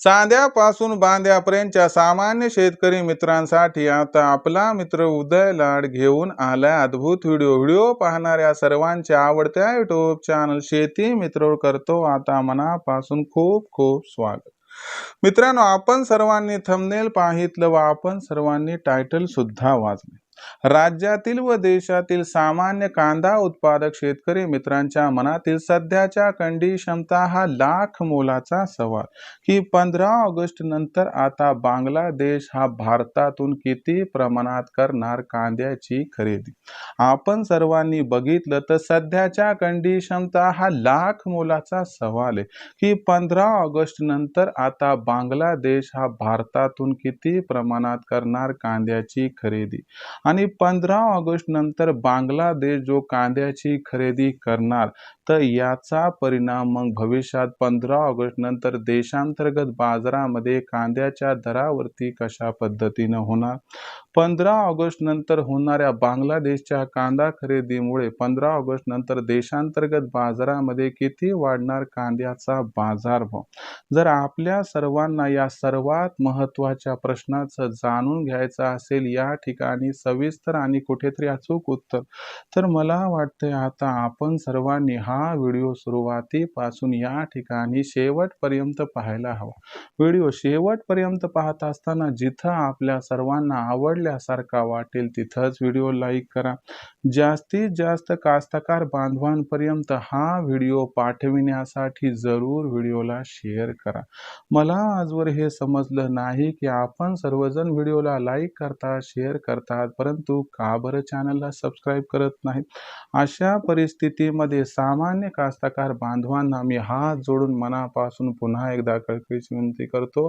चांद्यापासून बांद्यापर्यंतच्या सामान्य शेतकरी मित्रांसाठी आता आपला मित्र उदय लाड घेऊन आलाय अद्भुत व्हिडिओ. व्हिडिओ पाहणाऱ्या सर्वांच्या आवडत्या युट्यूब चॅनल शेती मित्र करतो. आता मनापासून खूप खूप स्वागत. मित्रांनो आपण सर्वांनी थंबनेल पाहितलं व आपण सर्वांनी टायटल सुद्धा वाचले. राज्यातील व देशातील सामान्य कांदा उत्पादक शेतकरी मित्रांच्या मनातील सध्याच्या कंडिशनचा हा लाख मोलाचा सवाल. की पंधरा ऑगस्ट नंतर आता बांगलादेश हा भारतातून किती प्रमाणात करणार कांद्याची खरेदी? आपण सर्वांनी बघितलं तर सध्याच्या कंडिशनचा हा लाख मोलाचा सवाल आहे. की पंधरा ऑगस्ट नंतर आता बांगलादेश हा भारतातून किती प्रमाणात करणार कांद्याची खरेदी? आणि पंधरा ऑगस्ट नंतर बांगलादेश जो कांद्याची खरेदी करणार तर याचा परिणाम मग भविष्यात पंधरा ऑगस्ट नंतर देशांतर्गत बाजारामध्ये कांद्याच्या दरावरती कशा पद्धतीनं होणार? पंधरा ऑगस्ट नंतर होणाऱ्या बांगलादेशच्या कांदा खरेदीमुळे पंधरा ऑगस्ट नंतर देशांतर्गत बाजारामध्ये किती वाढणार कांद्याचा बाजारभाव? जर आपल्या सर्वांना या सर्वात महत्त्वाच्या प्रश्नाचं जाणून घ्यायचं असेल या ठिकाणी सविस्तर आणि कुठेतरी अचूक उत्तर. तर मला वाटतंय आता आपण सर्वांनी हा व्हिडिओ सुरुवातीपासून या ठिकाणी शेवटपर्यंत पाहायला हवा. व्हिडिओ शेवटपर्यंत पाहत असताना जिथं आपल्या सर्वांना आवडल्यासारखा वाटेल तिथंच व्हिडिओ लाईक करा. जास्तीत जास्त कास्तकार बांधवांपर्यंत हा व्हिडिओ पाठविण्यासाठी जरूर व्हिडिओला शेअर करा. मला आजवर हे समजलं नाही की आपण सर्वजण व्हिडिओला लाईक करतात शेअर करतात परंतु का बरं चॅनलला सबस्क्राईब करत नाहीत? अशा परिस्थितीमध्ये सामान्य कास्तकार बांधवांना मी हात जोडून मनापासून पुन्हा एकदा कळकळीची विनंती करतो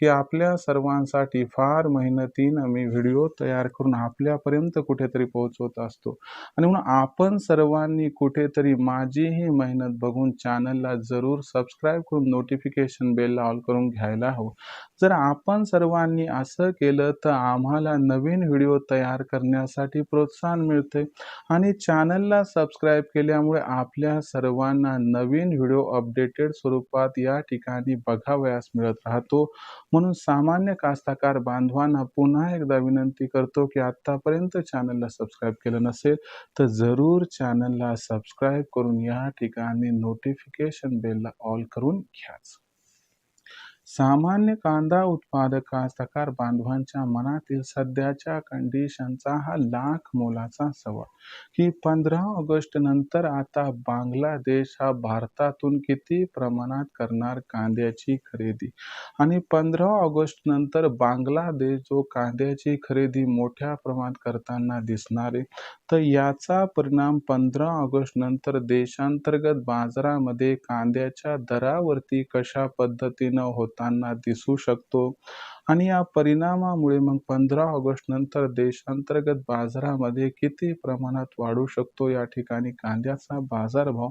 की आपल्या सर्वांसाठी फार मेहनतीनं मी व्हिडिओ तयार करून आपल्यापर्यंत कुठेतरी पोहोचवत असतो. आणि म्हणून आपण सर्वांनी कुठेतरी माझी ही मेहनत बघून चॅनलला जरूर सबस्क्राईब करून नोटिफिकेशन बेलला ऑल करून घ्यायला हवं. जर आपण सर्वांनी असं केलं तर आम्हाला नवीन व्हिडिओ तयार करण्यासाठी प्रोत्साहन मिळते आणि चॅनलला सबस्क्राईब केल्यामुळे आपल्या सर्वांना नवीन व्हिडिओ अपडेटेड स्वरूपात या ठिकाणी बघावयास मिळत राहतो. म्हणून सामान्य कास्तकार बांधवांना पुन्हा एकदा विनंती करतो की आत्तापर्यंत चॅनलला सबस्क्राईब केलं नसेल तर जरूर चॅनलला सबस्क्राईब करून या ठिकाणी नोटिफिकेशन बेलला ऑल करून घ्याच. सामान्य कांदा उत्पादक कास्तकार बांधवांच्या मनातील सध्याच्या कंडिशनचा हा लाख मोलाचा सवाल. की पंधरा ऑगस्ट नंतर आता बांगलादेश हा भारतातून किती प्रमाणात करणार कांद्याची खरेदी? आणि पंधरा ऑगस्ट नंतर बांगलादेश जो कांद्याची खरेदी मोठ्या प्रमाणात करताना दिसणार आहे तर याचा परिणाम पंधरा ऑगस्ट नंतर देशांतर्गत बाजारामध्ये कांद्याच्या दरावरती कशा पद्धतीनं होताना दिसू शकतो. आणि या परिणामामुळे मग पंधरा ऑगस्ट नंतर देशांतर्गत बाजारामध्ये किती प्रमाणात वाढू शकतो? या ठिकाणी कांद्याचा बाजारभाव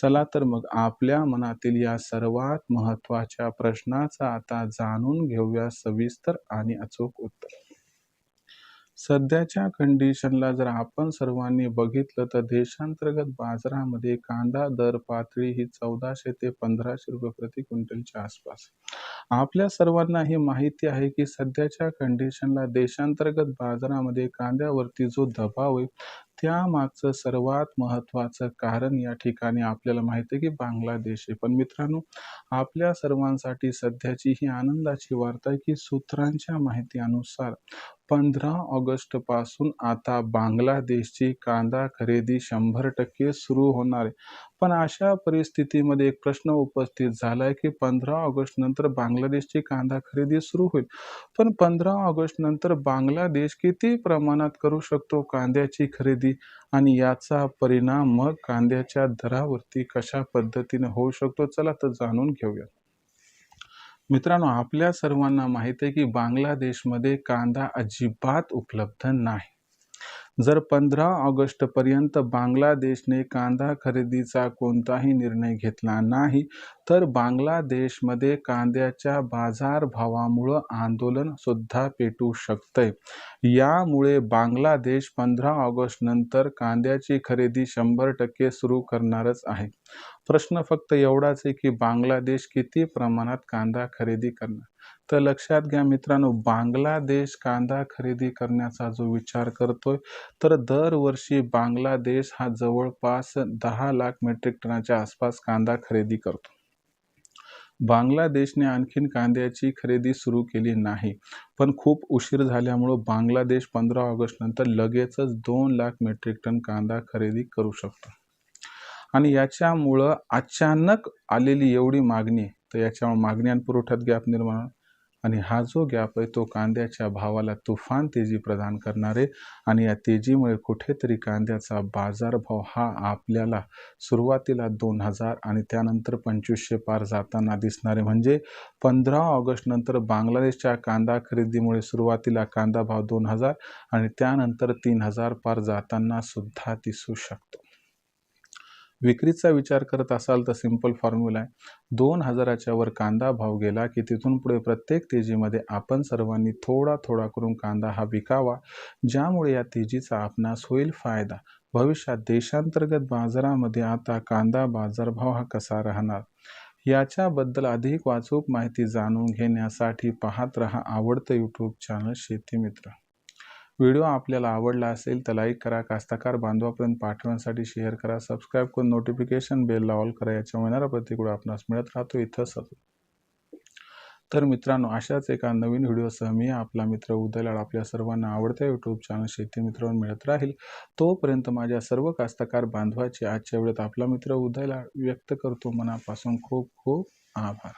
चला तर मग आपल्या मनातील या सर्वात महत्त्वाच्या प्रश्नाचा आता जाणून घेऊया सविस्तर आणि अचूक उत्तर. सध्याच्या कंडिशनला जर आपण सर्वांनी बघितलं तर देशांतर्गत बाजारामध्ये कांदा दर पातळी ही चौदाशे ते पंधराशे रुपये प्रति क्विंटलच्या आसपास आपल्या सर्वांना हे माहिती आहे की सध्याच्या कंडिशनला देशांतर्गत बाजारामध्ये कांद्यावरती जो दबाव आहे त्यामागचं सर्वात महत्त्वाचं कारण या ठिकाणी आपल्याला माहिती आहे की बांगलादेश आहे. पण मित्रांनो आपल्या सर्वांसाठी सध्याची ही आनंदाची वार्ता आहे की सूत्रांच्या माहितीनुसार पंधरा ऑगस्टपासून आता बांगलादेशची कांदा खरेदी शंभर टक्के सुरू होणार आहे. पण अशा परिस्थितीमध्ये एक प्रश्न उपस्थित झाला आहे की पंधरा ऑगस्ट नंतर बांगलादेशची कांदा खरेदी सुरू होईल. पण पंधरा ऑगस्ट नंतर बांगलादेश किती प्रमाणात करू शकतो कांद्याची खरेदी? आणि याचा परिणाम मग कांद्याच्या दरावरती कशा पद्धतीने होऊ शकतो? चला तर जाणून घेऊया. मित्रांनो आपल्या सर्वांना माहिती आहे की बांगलादेशमध्ये कांदा अजिबात उपलब्ध नाही. जर पंधरा ऑगस्टपर्यंत बांगलादेशने कांदा खरेदीचा कोणताही निर्णय घेतला नाही तर बांगलादेशमध्ये कांद्याच्या बाजारभावामुळं आंदोलनसुद्धा पेटू शकतंय. यामुळे बांगलादेश पंधरा ऑगस्टनंतर कांद्याची खरेदी शंभर टक्के सुरू करणारच आहे. प्रश्न फक्त एवढाच आहे की बांगलादेश किती प्रमाणात कांदा खरेदी करणार? तर लक्षात घ्या मित्रांनो बांगलादेश कांदा खरेदी करण्याचा जो विचार करतोय तर दरवर्षी बांगलादेश हा जवळपास दहा लाख मेट्रिक टनाच्या आसपास कांदा खरेदी करतो. बांगलादेशने आणखीन कांद्याची खरेदी सुरू केली नाही पण खूप उशीर झाल्यामुळं बांगलादेश पंधरा ऑगस्ट नंतर लगेचच दोन लाख मेट्रिक टन कांदा खरेदी करू शकतो. आणि याच्यामुळं अचानक आलेली एवढी मागणी तर याच्यामुळे मागणी आणि पुरवठ्यात गॅप निर्माण आणि हा जो गॅप आहे तो कांद्याच्या भावाला तुफान तेजी प्रदान करणारे आणि या तेजीमुळे कुठेतरी कांद्याचा बाजारभाव हा आपल्याला सुरुवातीला दोन हजार आणि त्यानंतर पंचवीसशे पार जाताना दिसणारे. म्हणजे पंधरा ऑगस्ट नंतर बांगलादेशच्या कांदा खरेदीमुळे सुरुवातीला कांदा भाव दोन हजार आणि त्यानंतर तीन हजार पार जाताना सुद्धा दिसू शकतो. विक्रीचा विचार करत असाल तर सिंपल फॉर्म्युला आहे. दोन हजाराच्या वर कांदा भाव गेला की तिथून पुढे प्रत्येक तेजीमध्ये आपण सर्वांनी थोडा थोडा करून कांदा हा विकावा ज्यामुळे या तेजीचा आपणास होईल फायदा. भविष्यात देशांतर्गत बाजारामध्ये आता कांदा बाजारभाव हा कसा राहणार? याच्याबद्दल अधिक वाचूक माहिती जाणून घेण्यासाठी पाहत रहा आवडतं यूट्यूब चॅनल शेती मित्र. व्हिडिओ आपल्याला आवडला असेल तर लाईक करा कास्तकार बांधवापर्यंत पाठवण्यासाठी शेअर करा सबस्क्राईब करून नोटिफिकेशन बेलला ऑल करा याच्या येणारा प्रतिकूळ आपणास मिळत राहतो इथंच तर मित्रांनो अशाच एका नवीन व्हिडिओसह मी आपला मित्र उदयलाड आपल्या सर्वांना आवडत्या यूट्यूब चॅनल शेती मित्रांवर मिळत राहील. तोपर्यंत माझ्या सर्व कास्तकार बांधवाचे आजच्या वेळेत आपला मित्र उदयलाड व्यक्त करतो. मनापासून खूप खूप आभार.